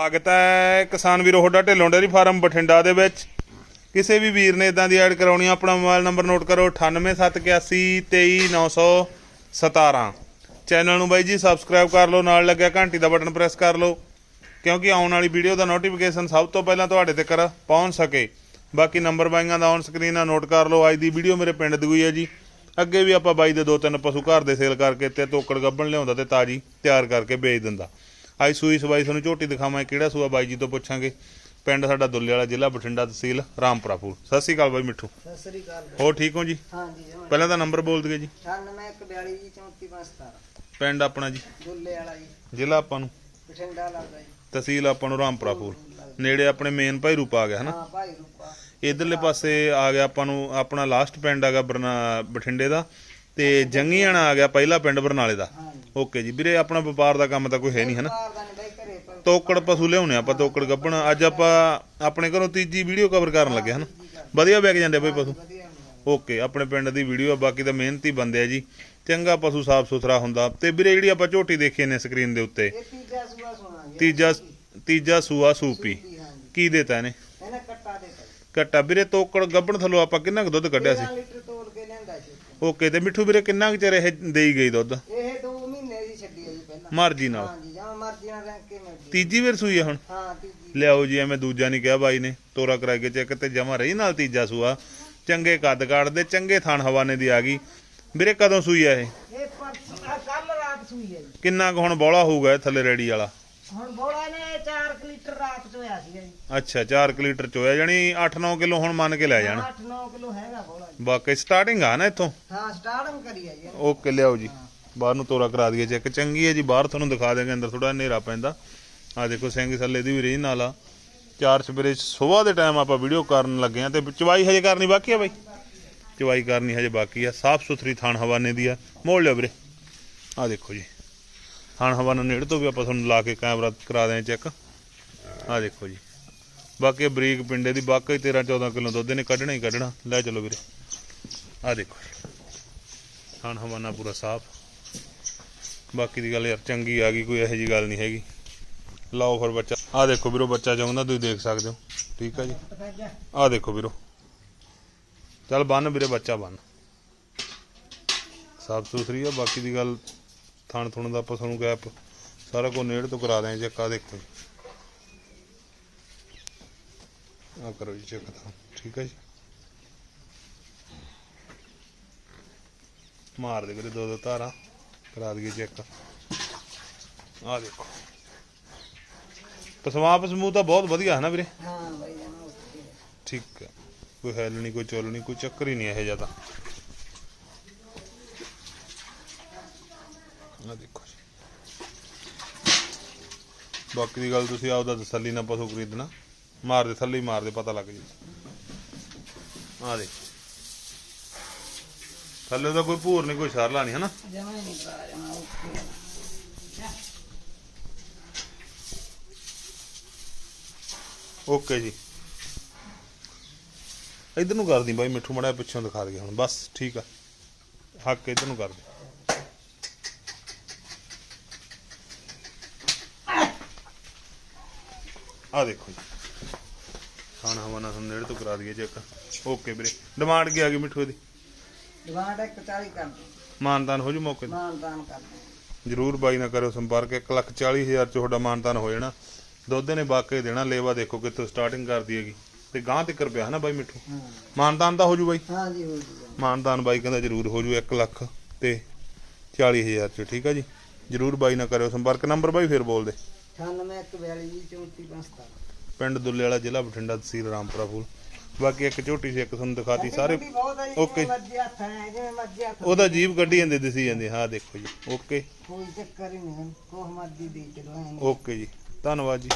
ਸਵਾਗਤ ਹੈ ਕਿਸਾਨ ਵੀਰੋ ਹੋਡਾ ਢਿੱਲੋਂ ਡੇਅਰੀ ਫਾਰਮ ਬਠਿੰਡਾ ਦੇ ਵਿੱਚ। ਕਿਸੇ ਵੀ ਵੀਰ ਨੇ ਇਦਾਂ ਦੀ ਐਡ ਕਰਾਉਣੀ ਆ, ਆਪਣਾ ਮੋਬਾਈਲ ਨੰਬਰ ਨੋਟ ਕਰੋ 9871823917 ਚੈਨਲ ਨੂੰ ਬਾਈ ਜੀ ਸਬਸਕ੍ਰਾਈਬ ਕਰ ਲਓ, ਨਾਲ ਲੱਗਿਆ ਘੰਟੀ ਦਾ ਬਟਨ ਪ੍ਰੈਸ ਕਰ ਲਓ, ਕਿਉਂਕਿ ਆਉਣ ਵਾਲੀ ਵੀਡੀਓ ਦਾ ਨੋਟੀਫਿਕੇਸ਼ਨ ਸਭ ਤੋਂ ਪਹਿਲਾਂ ਤੁਹਾਡੇ ਤੱਕ ਪਹੁੰਚ ਸਕੇ। ਬਾਕੀ ਨੰਬਰ ਬਾਈਆਂ ਦਾ ਔਨ ਸਕਰੀਨ ਆ, ਨੋਟ ਕਰ ਲਓ, ਅੱਜ ਦੀ ਵੀਡੀਓ ਮੇਰੇ ਪਿੰਡ ਦੀ ਹੋਈ ਹੈ ਜੀ। ਅੱਗੇ ਵੀ ਆਪਾਂ ਬਾਈ ਦੇ ਦੋ ਤਿੰਨ ਪਸ਼ੂ ਘਰ ਦੇ ਸੇਲ ਕਰਕੇ ਤੇ ਤੋਕੜ ਗੱਬਣ ਲਿਆਉਂਦਾ ਤੇ ਤਾਜੀ ਤਿਆਰ ਕਰਕੇ ਵੇਚ ਦਿੰਦਾ। ਅੱਜ ਸੂਈ ਸਵਾਈ ਤੁਹਾਨੂੰ ਝੋਟੀ ਦਿਖਾਵਾਂ ਕਿਹੜਾ ਸੂਆ ਬਾਈ ਜੀ ਤੋਂ ਪੁੱਛਾਂਗੇ। ਪਿੰਡ ਸਾਡਾ ਦੁੱਲੇ ਵਾਲਾ ਜ਼ਿਲ੍ਹਾ ਬਠਿੰਡਾ ਤਹਿਸੀਲ ਰਾਮਪੁਰਾ ਫੂਲ। ਸਤਿ ਸ਼੍ਰੀ ਅਕਾਲ ਬਾਈ ਮਿੱਠੂ। ਸਤਿ ਸ੍ਰੀ ਅਕਾਲ ਹੋਰ ਠੀਕ ਹੋ ਜੀ? ਹਾਂਜੀ ਜਮਾਂ ਪਹਿਲਾਂ ਤਾਂ ਨੰਬਰ ਬੋਲ ਦਈਏ ਜੀ। 9142 ਜੀ 3417 ਪਿੰਡ ਆਪਣਾ ਜੀ। ਦੁੱਲੇ ਵਾਲਾ ਜੀ। ਜ਼ਿਲ੍ਹਾ ਆਪਾਂ ਨੂੰ। ਬਠਿੰਡਾ ਲੱਗਦਾ ਜੀ। ਤਹਿਸੀਲ ਆਪਾਂ ਨੂੰ ਰਾਮਪੁਰਾ ਫੂਲ। ਨੇੜੇ ਆਪਣੇ ਮੇਨ ਭਾਈ ਰੂਪਾ ਆ ਗਿਆ ਹਨਾ? ਹਾਂ ਭਾਈ ਰੂਪਾ। ਇਧਰਲੇ ਪਾਸੇ ਆ ਗਿਆ ਆਪਾਂ ਨੂੰ ਆਪਣਾ ਲਾਸਟ ਪਿੰਡ ਹੈਗਾ ਬਰਨਾ ਬਠਿੰਡੇ ਦਾ। ਤੇ ਜੰਗੀਆਣਾ ਆ ਗਿਆ ਪਹਿਲਾ ਪਿੰਡ ਬਰਨਾਲੇ ਦਾ। ਓਕੇ ਜੀ। ਵੀਰੇ ਆਪਣਾ ਵਪਾਰ ਦਾ ਕੰਮ ਤਾਂ ਕੋਈ ਹੈ ਨਹੀਂ ਹਨਾ ਤੋਕੜ ਪਸ਼ੂ ਲਿਆਉਣੇ ਆਪਾਂ ਤੋਕੜ ਗੱਬਣ। ਅੱਜ ਆਪਾਂ ਆਪਣੇ ਘਰੋਂ ਤੀਜੀ ਵੀਡੀਓ ਕਵਰ ਕਰਨ ਲੱਗੇ ਹਨ ਵਧੀਆ ਵਿਕ ਜਾਂਦੇ ਬਈ ਪਸ਼ੂ। ਓਕੇ ਆਪਣੇ ਪਿੰਡ ਦੀ ਵੀਡੀਓ ਆ ਬਾਕੀ ਤਾਂ ਮਿਹਨਤੀ ਬੰਦੇ ਆ ਜੀ। ਚੰਗਾ ਪਸ਼ੂ ਸਾਫ਼ ਸੁਥਰਾ ਹੁੰਦਾ। ਤੇ ਵੀਰੇ ਜਿਹੜੀ ਆਪਾਂ ਝੋਟੀ ਦੇਖੀ ਨੇ ਸਕਰੀਨ ਦੇ ਉੱਤੇ। ਤੀਜਾ ਤੀਜਾ ਸੂਆ ਸੂਪੀ। ਕੀ ਦੇਤਾ ਇਹਨੇ? ਇਹਨੇ ਕੱਟਾ ਵੀਰੇ ਤੋਕੜ ਗੱਬਣ ਥੱਲੋਂ ਆਪਾਂ ਕਿੰਨਾ ਕੁ ਦੁੱਧ ਕੱਢਿਆ ਸੀ 13 ਲੀਟਰ ਤੋਲ ਕੇ ਲੈਂਦਾ ਸੀ ਓਕੇ ਤੇ ਮਿੱਠੂ ਵੀਰੇ ਕਿੰਨਾ ਕੁ ਚਿਰ ਇਹ ਦੇਈ ਗਈ ਦੁੱਧ? ਇਹ 2 ਮਹੀਨੇ ਦੀ ਛੱਡੀ ਹੈ ਜੀ ਪਹਿਲਾਂ। ਮਰਜ਼ੀ ਨਾਲ। ਹਾਂਜੀ ਜਾਂ ਮਰਜ਼ੀ ਨਾਲ ਰੰਗ ਕੇ ਮਿਲਦੀ ਤੀਜੀ ਵਾਰ ਸੂਈ ਆ ਹੁਣ? ਹਾਂ ਤੀਜੀ ਲਿਆਓ ਜੀ ਐਵੇਂ ਦੂਜਾ ਨਹੀਂ ਕਿਹਾ ਬਾਈ ਨੇ। ਤੋਰਾ ਕਰਾ ਕੇ ਚੈੱਕ ਤੇ ਜਮਾ ਰਹੀ ਨਾਲ ਤੀਜਾ ਸੂਆ। ਚੰਗੇ ਕੱਦ ਕਾੜਦੇ ਚੰਗੇ ਥਣ ਹਵਾਨੇ ਦੀ ਆ ਗਈ। ਵੀਰੇ ਕਦੋਂ ਸੂਈ ਆ ਇਹ? ਇਹ ਕੱਲ ਰਾਤ ਸੂਈ ਹੈ ਜੀ। ਕਿੰਨਾ ਕੁ ਹੁਣ ਬੋਲਾ ਹੋਊਗਾ ਇਹ ਥੱਲੇ ਰੈਡੀ ਵਾਲਾ? ਹੁਣ ਬੋਲਾ ਨੇ 4 ਲੀਟਰ ਰਾਤ ਚ ਹੋਇਆ ਸੀਗਾ ਜੀ। ਅੱਛਾ 4 ਲੀਟਰ ਚੋਇਆ ਜਾਨੀ 8-9 ਕਿਲੋ ਹੁਣ ਮੰਨ ਕੇ ਲੈ ਜਾਣਾ। 8-9 ਕਿਲੋ ਹੈਗਾ ਬੋਲਾ ਜੀ। ਬਾਕੀ ਸਟਾਰਟਿੰਗ ਆ ਨਾ ਇੱਥੋਂ? ਹਾਂ ਸਟਾਰਟਿੰਗ ਕਰੀ ਹੈ ਜੀ। ਓਕੇ ਲਿਆਓ ਜੀ। ਬਾਹਰ ਨੂੰ ਤੋਰਾ ਕਰਾ ਦਈਏ ਚੈੱਕ। ਚੰਗੀ ਹੈ ਜੀ ਬਾਹਰ ਤੁਹਾਨੂੰ ਦਿਖਾ ਦੇਗੇ ਅੰਦਰ ਥੋੜਾ ਹਨੇਰਾ ਪੈਂਦਾ। ਆ ਦੇਖੋ ਸਿੰਘ ਥੱਲੇ ਦੀ ਵੀ ਰਹੀ ਨਾਲ ਆ। ਚਾਰ ਸਵੇਰੇ ਸਵੇਰ ਦੇ ਟਾਈਮ ਆਪਾਂ ਵੀਡੀਓ ਕਰਨ ਲੱਗੇ ਆ ਤੇ ਚਵਾਈ ਹਜੇ ਕਰਨੀ ਬਾਕੀ ਆ ਬਾਈ? ਚਵਾਈ ਕਰਨੀ ਹਜੇ ਬਾਕੀ ਆ। ਸਾਫ਼ ਸੁਥਰੀ ਥਾਣ ਹਵਾਨੇ ਦੀ ਆ। ਮੋੜ ਲਿਓ ਵੀਰੇ। ਆ ਦੇਖੋ ਜੀ। ਥਾਣ ਹਵਾਨਾ ਨੇੜੇ ਤੋਂ ਵੀ ਆਪਾਂ ਤੁਹਾਨੂੰ ਲਾ ਕੇ ਕੈਮਰਾ ਕਰਾ ਦਿਆਂ ਚੈੱਕ। ਆ ਦੇਖੋ ਜੀ। ਬਾਕੀ ਬਰੀਕ ਪਿੰਡੇ ਦੀ ਬਾਕੀ 13 14 ਕਿਲੋ ਦੁੱਧ ਨੇ ਕੱਢਣਾ ਹੀ ਕੱਢਣਾ। ਲੈ ਚਲੋ ਵੀਰੇ। ਆ ਦੇਖੋ ਥਾਣ ਹਵਾਨਾ ਪੂਰਾ ਸਾਫ਼। ਬਾਕੀ ਦੀ ਗੱਲ ਯਾਰ ਚੰਗੀ ਆ ਗਈ, ਕੋਈ ਇਹੋ ਜੀ ਗੱਲ ਨਹੀਂ ਹੈਗੀ। ਲਾਓ ਫਿਰ ਬੱਚਾ। ਆ ਦੇਖੋ ਵੀਰੋ, ਬੱਚਾ ਚਾਹੁੰਦਾ ਤੁਸੀਂ ਦੇਖ ਸਕਦੇ ਹੋ। ਠੀਕ ਆ ਜੀ। ਆ ਦੇਖੋ ਵੀਰੋ। ਚੱਲ ਬੰਨ ਵੀਰੇ, ਬੱਚਾ ਬੰਨ। ਸਾਫ਼ ਸੁਥਰੀ ਆ, ਬਾਕੀ ਦੀ ਗੱਲ ਥਣ ਥੁਣ ਦਾ ਆਪਾਂ ਤੁਹਾਨੂੰ ਗੈਪ ਸਾਰਾ ਕੁਝ ਨੇੜੇ ਤੋਂ ਕਰਾ ਚੈੱਕ ਆ ਦੇਖੋ ਆ ਕਰੋ ਜੀ ਚੈੱਕ ਤਾਂ ਠੀਕ ਆ ਜੀ। ਮਾਰ ਦੇ ਵੀਰੇ ਦੋ ਦੋ ਧਾਰਾਂ ਕਰਾ ਦਈਏ ਚੈੱਕ ਆ ਦੇਖੋ। ਪਸਮਾ ਪਸਮੂ ਤਾਂ ਬਹੁਤ ਵਧੀਆ ਹੈ ਨਾ ਵੀਰੇ? ਹਾਂ ਓਕੇ ਠੀਕ ਹੈ। ਕੋਈ ਹੈਲ ਨਹੀਂ ਕੋਈ ਚੁੱਲ ਨਹੀਂ ਕੋਈ ਚੱਕਰ ਹੀ ਨਹੀਂ ਇਹ ਜ਼ਿਆਦਾ ਆ ਦੇਖੋ ਜੀ। ਬਾਕੀ ਦੀ ਗੱਲ ਤੁਸੀਂ ਆਪਦਾ ਤਸੱਲੀ ਨਾਲ ਪਸ਼ੂ ਖਰੀਦਣਾ। ਮਾਰ ਦੇ ਥੱਲੇ ਮਾਰ ਦੇ ਪਤਾ ਲੱਗ ਜੀ। ਆ ਦੇ ਥੱਲੇ ਦਾ ਕੋਈ ਭੂਰ ਨਹੀਂ ਕੋਈ ਸ਼ਰਲਾ ਨਹੀਂ ਹਨਾ? ਜਮਾ ਨਹੀਂ ਪਾ ਓਕੇ ਜੀ। ਇਧਰ ਨੂੰ ਕਰਦੀ ਬਾਈ ਮਿੱਠੂ ਮੜਾ ਪਿੱਛੋਂ ਦਿਖਾ ਦੇ ਹੁਣ। ਬਸ ਠੀਕ ਆ। ਹੱਕ ਇਧਰ ਨੂੰ ਕਰ ਦੇ ਆ ਦੇਖੋ ਜੀ। ਖਾਣਾ ਹਵਾਨਾ ਸਾਨੂੰ ਨੇੜੇ ਤੋਂ ਕਰਾ ਦਈਏ ਚੈੱਕ ਓਕੇ ਵੀਰੇ। ਡਿਮਾਂਡ ਕੀ ਆ ਗਈ ਮਿੱਠੂ ਦੀ ਡਿਮਾਂਡ 140 ਕਰ ਦੇ ਮਾਨਤਾਨ ਹੋ ਜੂ ਮੌਕੇ ਤੇ? ਮਾਨਦਾਨ ਕਰ ਦੇ ਜਰੂਰ ਬਾਈ ਨਾਲ ਕਰਿਓ ਸੰਪਰਕ। 140000 ਚ ਤੁਹਾਡਾ ਮਾਨਤਾਨ ਹੋ ਜਾਣਾ। ਦੁੱਧ ਨੇ ਬਾਕੀ ਦੇਣਾ ਲੇਵਾ ਦੇਖੋ ਕਿੱਥੋਂ ਸਟਾਰਟਿੰਗ ਕਰਦੀ ਹੈਗੀ। ਤੇ ਗਾਂ ਤੇ ਪਿਆ ਹਨਾ ਬਾਈ ਮਿੱਠੂ? ਹਾਂ। ਮਾਨਤਾਨ ਤਾਂ ਹੋ ਜੂ ਬਾਈ? ਹਾਂ ਜੀ ਹੋ ਜੀ ਮਾਨਦਾਨ ਬਾਈ ਕਹਿੰਦਾ ਜਰੂਰ ਹੋ ਜੂ 1 ਲੱਖ ਤੇ 40000 ਚ। ਠੀਕ ਆ ਜੀ? ਜਰੂਰ ਬਾਈ ਨਾਲ ਕਰਿਓ ਸੰਪਰਕ। ਨੰਬਰ ਬਾਈ ਫਿਰ ਬੋਲ ਦੇ। 9142 ਜੀ 3417 ਪਿੰਡ ਦੁੱਲੇ ਵਾਲਾ ਜ਼ਿਲ੍ਹਾ ਬਠਿੰਡਾ ਤਹਿਸੀਲ ਰਾਮਪੁਰਾ ਫੂਲ ਬਾਕੀ ਇੱਕ ਝੋਟੀ ਸੀ ਇੱਕ ਤੁਹਾਨੂੰ ਦਿਖਾਤੀ ਸਾਰੇ। ਓਕੇ। ਉਹਦਾ ਜੀਬ ਕੱਢੀ ਜਾਂਦੇ ਦਿਸੀ ਜਾਂਦੇ। ਹਾਂ ਦੇਖੋ ਜੀ। ਓਕੇ। ਕੋਈ ਚੱਕਰ ਹੀ ਨਹੀਂ ਕੋਹ ਮਰਜ਼ੀ ਦੇ ਚਲੋ। ਓਕੇ ਜੀ। ਧੰਨਵਾਦ ਜੀ।